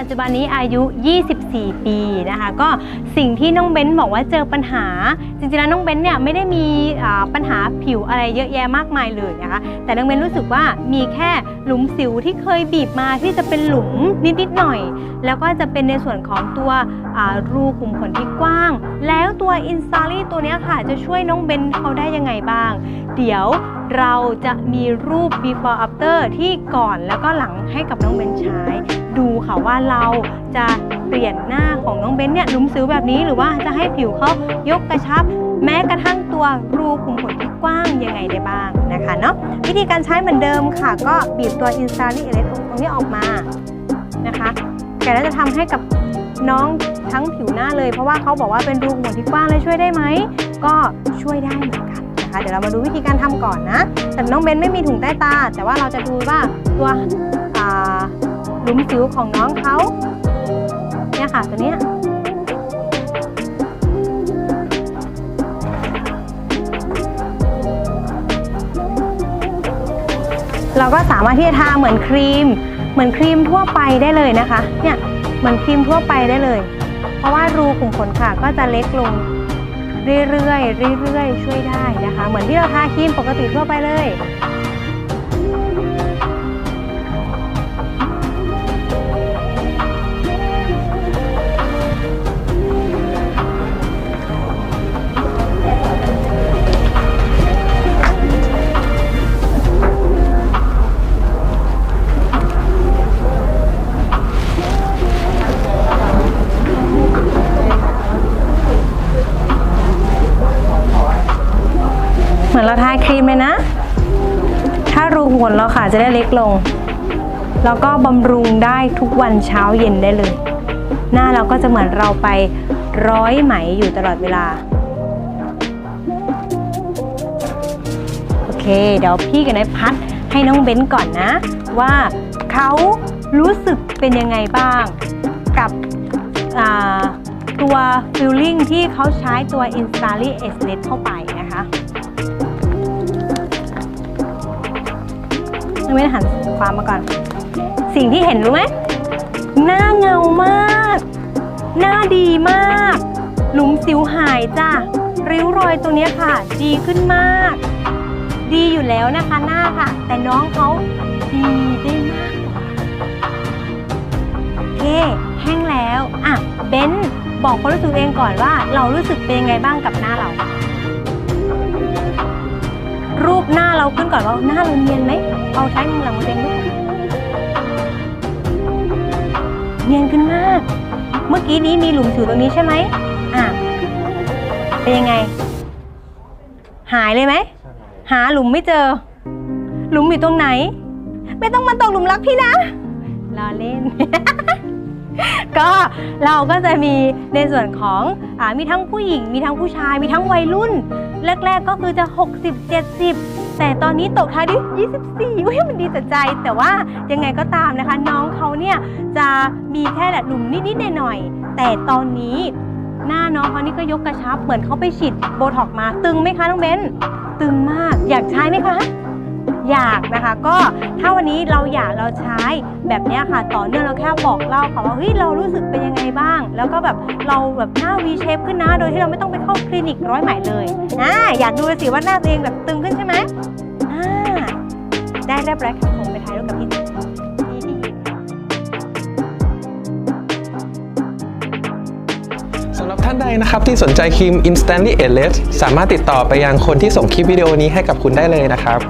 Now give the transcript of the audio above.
ปัจจุบันนี้อายุ 24 ปีนะคะ ก็สิ่งที่น้องเบ้นบอกว่าเจอปัญหา จริงๆแล้วน้องเบ้นเนี่ยไม่ได้มีปัญหาผิวอะไรเยอะแยะมากมายเลยนะคะ แต่น้องเบ้นรู้สึกว่ามีแค่ หลุมสิวที่เคยบีบมาที่จะเป็นหลุมนิดๆหน่อย แล้วก็จะเป็นในส่วนของตัวรูขุมขนที่กว้าง แล้วตัวอินสตาลี่ตัวนี้ค่ะ จะช่วยน้องเบนเขาได้ยังไงบ้าง เดี๋ยวเราจะมีรูป before after ที่ก่อนแล้วก็หลังให้กับน้องเบนใช้ ดูค่ะว่าเราจะเปลี่ยนหน้าของน้องเบนเนี่ยหลุมสิวแบบนี้หรือว่าจะให้ผิวเขายกกระชับ แม้กระทั่งตัวรูขุมขนที่กว้างยังไงได้บ้างนะคะเนาะวิธีการใช้เหมือนเดิมค่ะ ก็บีบตัวอินสตาลีเอเลตรงนี้ออกมานะคะแกแล้วจะทำให้กับน้องทั้งผิวหน้าเลย เพราะว่าเขาบอกว่าเป็นรูขุมขนที่กว้างเลยช่วยได้ไหมก็ช่วยได้เหมือนกันนะคะเดี๋ยวเรามาดูวิธีการทำก่อนนะแต่น้องเบนไม่มีถุงใต้ตา แต่ว่าเราจะดูว่าตัวหลุมสิวของน้องเขาเนี่ยค่ะตัวเนี้ย เราก็สามารถที่จะทาเหมือนครีม เหมือนครีมทั่วไปได้เลยนะคะ เนี่ยเหมือนครีมทั่วไปได้เลย เพราะว่ารูขุมขนค่ะก็จะเล็กลงเรื่อยๆเรื่อยๆช่วยได้นะคะ เหมือนที่เราทาครีมปกติทั่วไปเลย มือนเราทาครีมเลยนะ ถ้ารูขุมขนเราค่ะจะได้เล็กลง แล้วก็บำรุงได้ทุกวันเช้าเย็นได้เลย หน้าเราก็จะเหมือนเราไปร้อยไหมอยู่ตลอดเวลา โอเค เดี๋ยวพี่กับนายพัดให้น้องเบ้นก่อนนะ ว่าเขารู้สึกเป็นยังไงบ้าง กับตัวฟิลลิ่งที่เขาใช้ตัว i n s t a l l y e s l e t เข้าไปนะคะ ยังไม่ได้หันความมาก่อน สิ่งที่เห็นรู้ไหมหน้าเงามาก หน้าดีมาก หลุมสิวหายจ้ะริ้วรอยตรงนี้ค่ะ ดีขึ้นมาก ดีอยู่แล้วนะคะหน้าค่ะ แต่น้องเขาดีได้มากกว่าโอเคแห้งแล้ว อะเบนบอกความรู้สึกเองก่อนว่า เรารู้สึกเป็นยังไงบ้างกับหน้าเรา หน้าเราขึ้นก่อนว่าหน้าเราเนียนไหมเอาใช้มือหลังมือเองดูเนียนขึ้นมาก เมื่อกี้นี้มีหลุมสิวตรงนี้ใช่ไหมอะเป็นยังไง หายเลยไหม หาหลุมไม่เจอ หลุมอยู่ตรงไหน ไม่ต้องมาตกหลุมรักพี่นะรอเล่น ก็เราก็จะมีในส่วนของ มีทั้งผู้หญิง มีทั้งผู้ชาย มีทั้งวัยรุ่น แรก ๆ ก็คือจะ 60 70 แต่ตอนนี้ตกท้ายด้วย24อุ้ยมันดีต่ใจ แต่ว่ายังไงก็ตามนะคะ น้องเขาเนี่ยจะมีแค่แหลุมนิดๆหน่อยๆแต่ตอนนี้หน้าน้องเขานี่ก็ยกกระชับเหมือนเขาไปฉีดโบท็อกมา ตึงไหมคะน้องเบนตึงมากอยากใช้ไหมคะอยากนะคะก็ถ้าวันนี้เราอยากเราใช้แบบนี้ค่ะ ต่อเนื่องเราแค่บอกเล่าค่ะว่าเฮ้ยเรารู้สึกเป็นยังไงบ้าง แล้วก็แบบเราแบบหน้า V shape ขึ้นนะ โดยที่เราไม่ต้องไปเข้าคลินิกร้อยไหม่เลยอ่าอยากดูสิว่าหน้าตัวเองแบบตึงขึ้นใช่ไหมอ่าได้เรียบร้อยค่ะผมไปถ่ายรูปกับพี่พี่ที่ยืนสำหรับท่านใดนะครับที่สนใจครีม Instantly a l e s สามารถติดต่อไปยังคนที่ส่งคลิปวิดีโอนี้ให้กับคุณได้เลยนะครับ